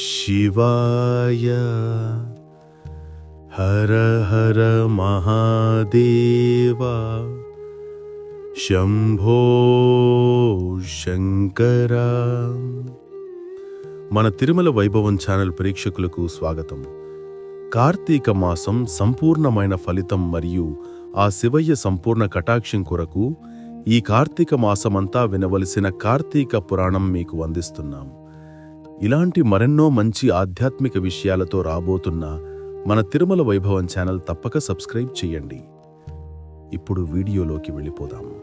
शिवाय हर हर महादेव శంభో శంకర మన తిరుమల వైభవం ఛానల్ ప్రేక్షకులకు స్వాగతం కార్తీక మాసం సంపూర్ణమైన ఫలితం మరియు ఆ శివయ్య సంపూర్ణ కటాక్షం కొరకు ఈ కార్తీక మాసమంతా వినవలసిన కార్తీక పురాణం మీకు అందిస్తున్నాం ఇలాంటి మరెన్నో మంచి ఆధ్యాత్మిక విషయాలతో రాబోతున్న మన తిరుమల వైభవం ఛానల్ తప్పక సబ్స్క్రైబ్ చేయండి. ఇప్పుడు వీడియోలోకి వెళ్ళిపోదాం.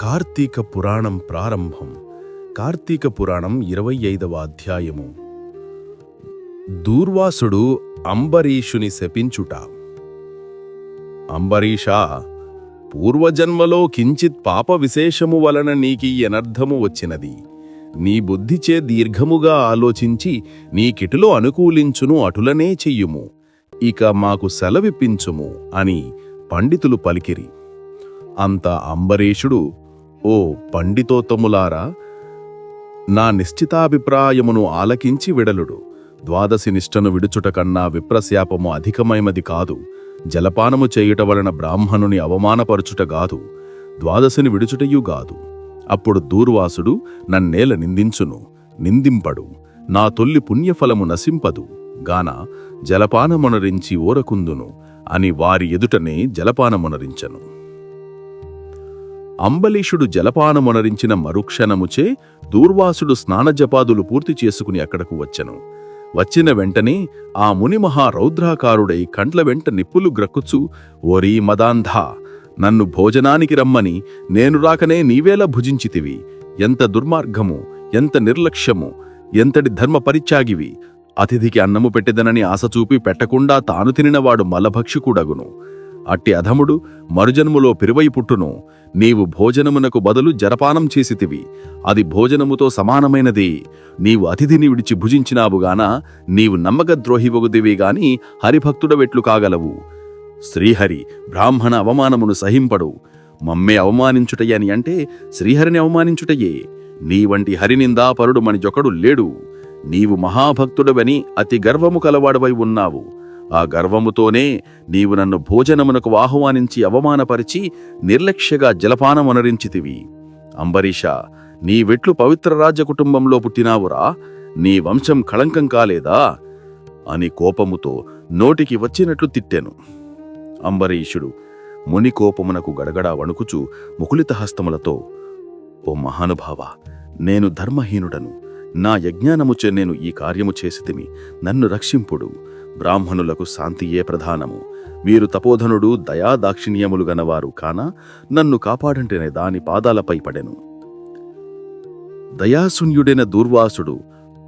కార్తీక పురాణం ప్రారంభం. కార్తీక పురాణం ఇరవై ఐదవ అధ్యాయము. దూర్వాసుడు అంబరీషుని శపించుట. అంబరీషా పూర్వజన్మలో కించిత్ పాప విశేషము వలన నీకీ అనర్థము వచ్చినది. నీ బుద్ధిచే దీర్ఘముగా ఆలోచించి నీకిటులో అనుకూలించును అటులనే చెయ్యుము. ఇక మాకు సెలవిప్పించుము అని పండితులు పలికిరి. అంత అంబరీషుడు ఓ పండితోత్తములారా నా నిశ్చితాభిప్రాయమును ఆలకించి విడలుడు. ద్వాదశి నిష్టను విడుచుట కన్నా విప్రశాపము అధికమైనది కాదు. జలపానము చేయుట వలన బ్రాహ్మణుని అవమానపరచుట గాదు. ద్వాదశిని విడుచుటయు గాదు. అప్పుడు దూర్వాసుడు నన్నేల నిందించును నిందింపడు. నా తొల్లి పుణ్యఫలము నశింపదు. గాన జలపానమునరించి ఓరకుందును అని వారి ఎదుటనే జలపానమునరించను. అంబలీషుడు జలపానమునరించిన మరుక్షణముచే దూర్వాసుడు స్నానజపాదులు పూర్తి చేసుకుని అక్కడకు వచ్చెను. వచ్చిన వెంటనే ఆ ముని మహా రౌద్రాకారుడై కండ్ల వెంట నిప్పులు గ్రక్కుచు ఓరీ మదాంధా నన్ను భోజనానికి రమ్మని నేను రాకనే నీవేలా భుజించితివి. ఎంత దుర్మార్గము ఎంత నిర్లక్ష్యము ఎంతటి ధర్మ పరిత్యాగివి అతిథికి అన్నము పెట్టెదనని ఆశ చూపి పెట్టకుండా తాను తినినవాడు మలభక్షికుడగును. అట్టి అధముడు మరుజన్ములో పిరువై పుట్టును. నీవు భోజనమునకు బదులు జరపానం చేసితివి. అది భోజనముతో సమానమైనది. నీవు అతిథిని విడిచి భుజించినావుగాన నీవు నమ్మకద్రోహివగుదివి గాని హరిభక్తుడవెట్లు కాగలవు. శ్రీహరి బ్రాహ్మణ అవమానమును సహింపడు. మమ్మే అవమానించుటయ్యని అంటే శ్రీహరిని అవమానించుటయే నీ వంటి హరినిందాపరుడు మనిజొకడు లేడు. నీవు మహాభక్తుడవని అతి గర్వము కలవాడవై ఉన్నావు. ఆ గర్వముతోనే నీవు నన్ను భోజనమునకు ఆహ్వానించి అవమానపరిచి నిర్లక్ష్యగా జలపానమునరించితివి. అంబరీష నీ వెట్లు పవిత్ర రాజ్య కుటుంబంలో పుట్టినావురా. నీ వంశం కళంకం కాలేదా? అని కోపముతో నోటికి వచ్చినట్లు తిట్టెను. అంబరీషుడు ముని కోపమునకు గడగడా వణుకుచు ముకులితహస్తములతో ఓ మహానుభావ నేను ధర్మహీనుడను. నా యజ్ఞానముచే నేను ఈ కార్యము చేసితిమి. నన్ను రక్షింపుడు. బ్రాహ్మణులకు శాంతియే ప్రధానము. వీరు తపోధనుడు దయాదాక్షిణ్యములు గనవారు కాన నన్ను కాపాడంటేనే దాని పాదాలపై పడెను. దయాశూన్యుడైన దూర్వాసుడు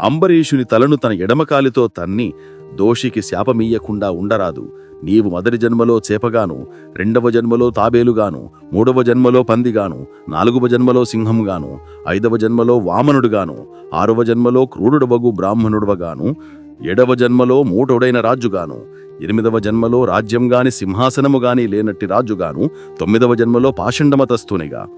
అంబరీషుని తలను తన ఎడమకాలితో తన్ని దోషికి శాపమీయకుండా ఉండరాదు. నీవు మొదటి జన్మలో చేపగాను రెండవ జన్మలో తాబేలుగాను మూడవ జన్మలో పందిగాను నాలుగవ జన్మలో సింహంగాను ఐదవ జన్మలో వామనుడుగాను ఆరవ జన్మలో క్రూరుడవగు బ్రాహ్మణుడవగాను ఏడవ జన్మలో మూటోడైన రాజుగాను ఎనిమిదవ జన్మలో రాజ్యంగాని సింహాసనముగాని లేనట్టి రాజుగాను తొమ్మిదవ జన్మలో పాషండమతస్తునిగా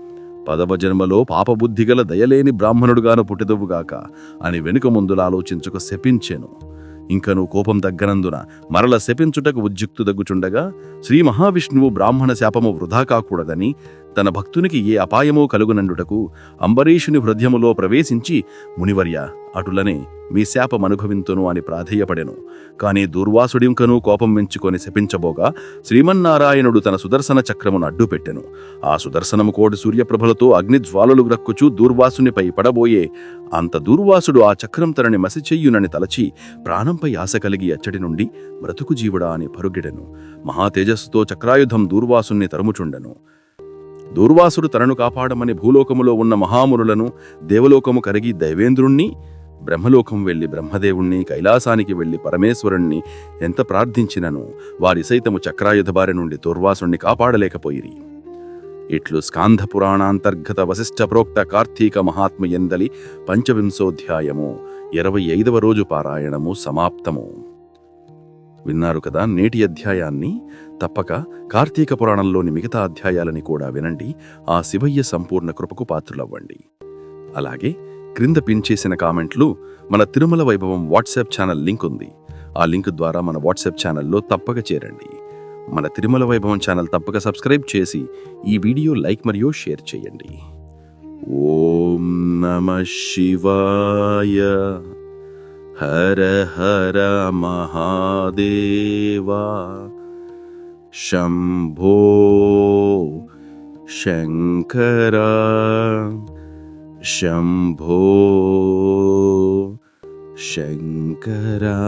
పదవ జన్మలో పాపబుద్ధిగల దయలేని బ్రాహ్మణుడుగాను పుట్టిదవుగాక అని వెనుక ముందులాలోచించుక శపించెను. ఇంకను కోపం తగ్గనందున మరల శపించుటకు ఉద్యుక్తు దగ్గుచుండగా శ్రీ మహావిష్ణువు బ్రాహ్మణ శాపము వృధా కాకూడదని తన భక్తునికి ఏ అపాయమో కలుగునండుటకు అంబరీషుని హృదయములో ప్రవేశించి మునివర్య అటులనే మీ శాపమనుభవింతును అని ప్రాధేయపడెను. కాని దూర్వాసుడింకను కోపం మెంచుకొని శపించబోగా శ్రీమన్నారాయణుడు తన సుదర్శన చక్రమును అడ్డుపెట్టెను. ఆ సుదర్శనము కోటి సూర్యప్రభలతో అగ్నిజ్వాలలు గ్రక్కుచూ దూర్వాసునిపై పడబోయే అంత దూర్వాసుడు ఆ చక్రం తనని మసిచెయ్యునని తలచి ప్రాణంపై ఆశ కలిగి అచ్చడి నుండి బ్రతుకు జీవుడా అని పరుగిడెను. మహాతేజస్సుతో చక్రాయుధం దూర్వాసుని తరుముచుండెను. దూర్వాసుడు తనను కాపాడమని భూలోకములో ఉన్న మహామురులను దేవలోకము కరిగి దైవేంద్రుణ్ణి బ్రహ్మలోకం వెళ్ళి బ్రహ్మదేవుణ్ణి కైలాసానికి వెళ్ళి పరమేశ్వరుణ్ణి ఎంత ప్రార్థించినను వారి సైతము చక్రాయుధ బారి నుండి దూర్వాసుణ్ణి కాపాడలేకపోయిరి. ఇట్లు స్కాంధ పురాణాంతర్గత వశిష్ఠ ప్రోక్త కార్తీక మహాత్మ ఎందలి పంచవింశోధ్యాయము ఇరవై ఐదవ రోజు పారాయణము సమాప్తము. విన్నారు కదా నేటి అధ్యాయాన్ని తప్పక కార్తీక పురాణంలోని మిగతా అధ్యాయాలని కూడా వినండి. ఆ శివయ్య సంపూర్ణ కృపకు పాత్రులవ్వండి. అలాగే క్రింద పిన్ చేసిన కామెంట్లు మన తిరుమల వైభవం వాట్సాప్ ఛానల్ లింక్ ఉంది. ఆ లింక్ ద్వారా మన వాట్సాప్ ఛానల్లో తప్పక చేరండి. మన తిరుమల వైభవం ఛానల్ తప్పక సబ్స్క్రైబ్ చేసి ఈ వీడియో లైక్ మరియు షేర్ చేయండి. ఓం నమ శివాయ. హర హర మహాదేవా. शम्भो शङ्कर शम्भो शङ्करा